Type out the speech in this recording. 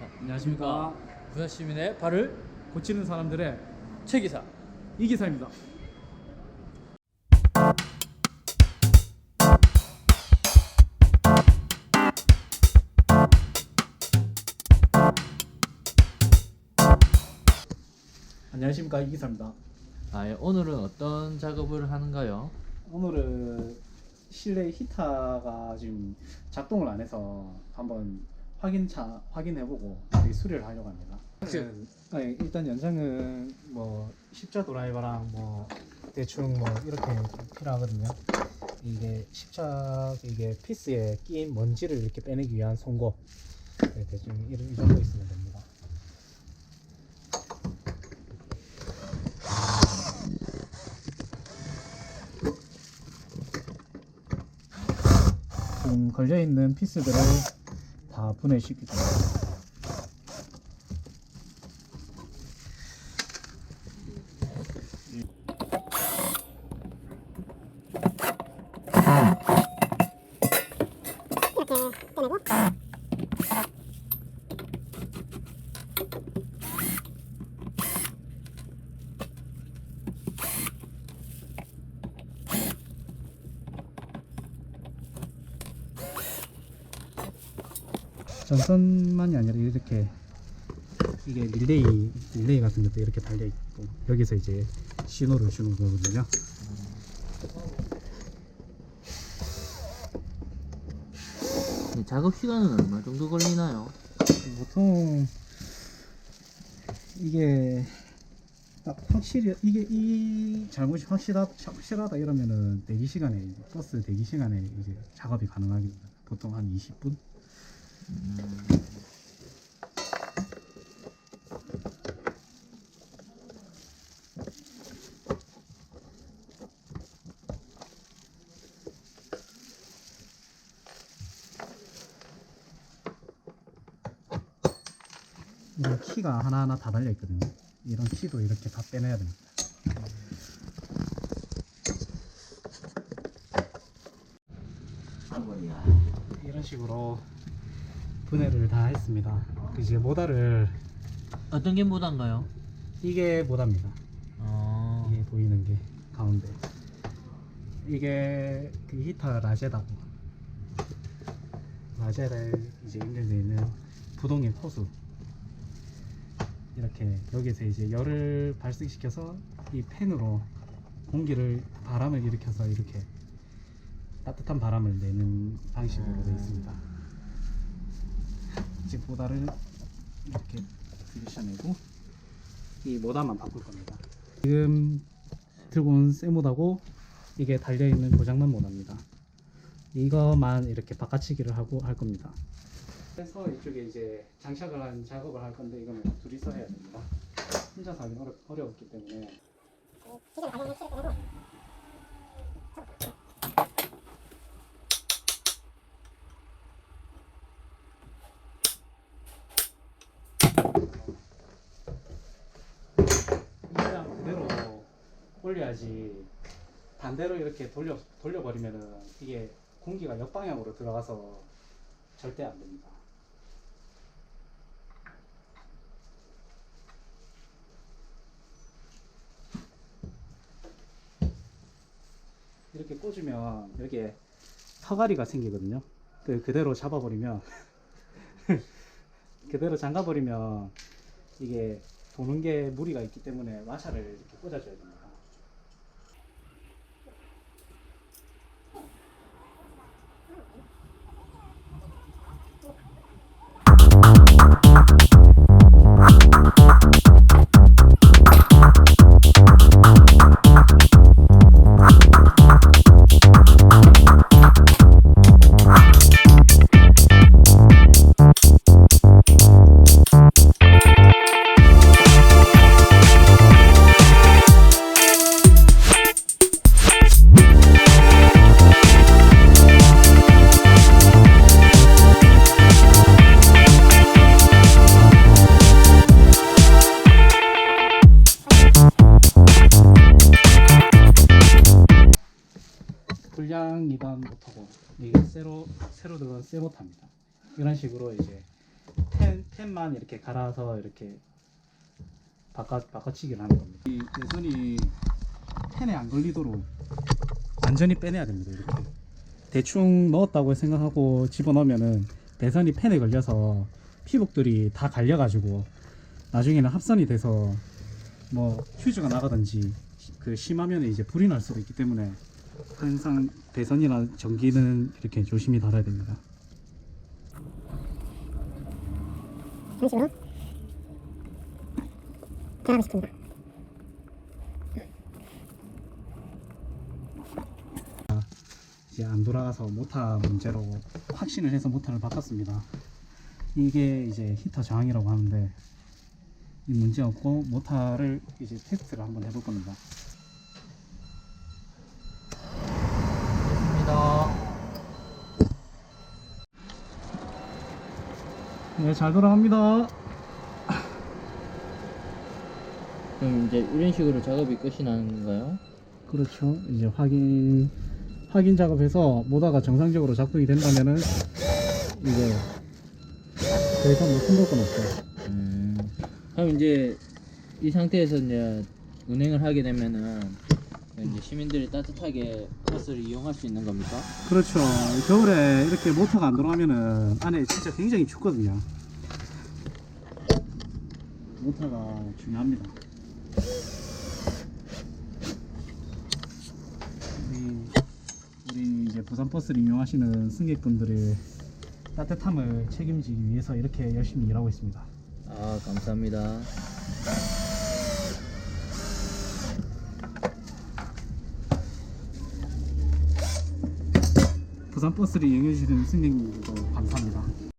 어, 안녕하십니까 부산 시민의 발을 고치는 사람들의 최 기사 이 기사입니다. 안녕하십니까 이 기사입니다. 아, 예, 오늘은 어떤 작업을 하는가요? 오늘은 실내 히터가 지금 작동을 안 해서 한번 확인차 확인해보고 수리를 하려고 합니다. 아니, 일단 연장은 뭐 십자 드라이버랑 뭐 대충 뭐 이렇게 필요하거든요. 이게 십자 이게 피스에 끼인 먼지를 이렇게 빼내기 위한 송곳 네, 대충 이런 이 정도 있으면 됩니다. 지금 걸려 있는 피스들을 다 분해시키죠. 전선만이 아니라 이렇게 이게 릴레이 릴레이 같은 것도 이렇게 달려 있고 여기서 이제 신호를 주는 거거든요. 네, 작업 시간은 얼마 정도 걸리나요? 보통 이게 딱 확실히 이게 이 잘못이 확실하, 확실하다 이러면은 대기 시간에 버스 대기 시간에 이제 작업이 가능합니다. 보통 한 20분. 이런 키가 하나하나 다 달려 있거든요. 이런 키도 이렇게 다 빼내야 됩니다. 이런 식으로 분해를 다 했습니다. 그 이제 모다를 어떤 게 못한가요? 이게 모다입니다. 어, 이게 보이는 게 가운데 이게 그 히터 라제다 라제에 이제 연결되어 있는 부동의 호수 이렇게 여기서 이제 열을 발생시켜서 이 팬으로 공기를 바람을 일으켜서 이렇게 따뜻한 바람을 내는 방식으로 되어 있습니다. 이제 모다를 이렇게 들이셔내고 이 모다만 바꿀 겁니다. 지금 들고 온 쇠모다고 이게 달려있는 고장난 모다입니다. 이거만 이렇게 바꿔치기를 하고 할 겁니다. 그래서 이쪽에 이제 장착을 한 작업을 할 건데 이거는 둘이서 해야 됩니다. 혼자서 하기 어렵, 어려웠기 때문에 그냥 그대로 올려야지 반대로 이렇게 돌려 돌려버리면은 이게 공기가 역방향으로 들어가서 절대 안 됩니다. 이렇게 꽂으면 여기에 터가리가 생기거든요. 그 그대로 잡아버리면 그대로 잠가버리면 이게 도는 게 무리가 있기 때문에 와샤를 이렇게 꽂아줘야 됩니다. 이게 새로 새로 들어간 새 모터입니다. 이런 식으로 이제 펜, 펜만 이렇게 갈아서 이렇게 바꿔, 바꿔치기를 하는 겁니다. 이 배선이 펜에 안 걸리도록 완전히 빼내야 됩니다. 이렇게 대충 넣었다고 생각하고 집어넣으면은 배선이 펜에 걸려서 피복들이 다 갈려가지고 나중에는 합선이 돼서 뭐 휴즈가 나가든지 그 심하면 이제 불이 날 수도 있기 때문에 항상 배선이나 전기는 이렇게 조심히 달아야 됩니다. 잠시만요. 결합시킵니다. 이제 안 돌아가서 모터 문제로 확신을 해서 모터를 바꿨습니다. 이게 이제 히터 저항이라고 하는데 이 문제 없고 모터를 이제 테스트를 한번 해볼 겁니다. 네, 잘 돌아갑니다. 그럼 이제 이런 식으로 작업이 끝이 나는 건가요? 그렇죠. 이제 확인 확인 작업해서 모터가 정상적으로 작동이 된다면은 이제 더 이상 뭐 손볼 건 없죠. 음. 그럼 이제 이 상태에서 이제 운행을 하게 되면은 이제 시민들이 따뜻하게 버스를 이용할 수 있는 겁니까? 그렇죠. 겨울에 이렇게 모터가 안 돌아가면은 안에 진짜 굉장히 춥거든요. 모터가 중요합니다. 우리, 우리 이제 부산 버스를 이용하시는 승객분들의 따뜻함을 책임지기 위해서 이렇게 열심히 일하고 있습니다. 아 감사합니다. 부산 버스를 이용해 주시는 승객님들도 감사합니다.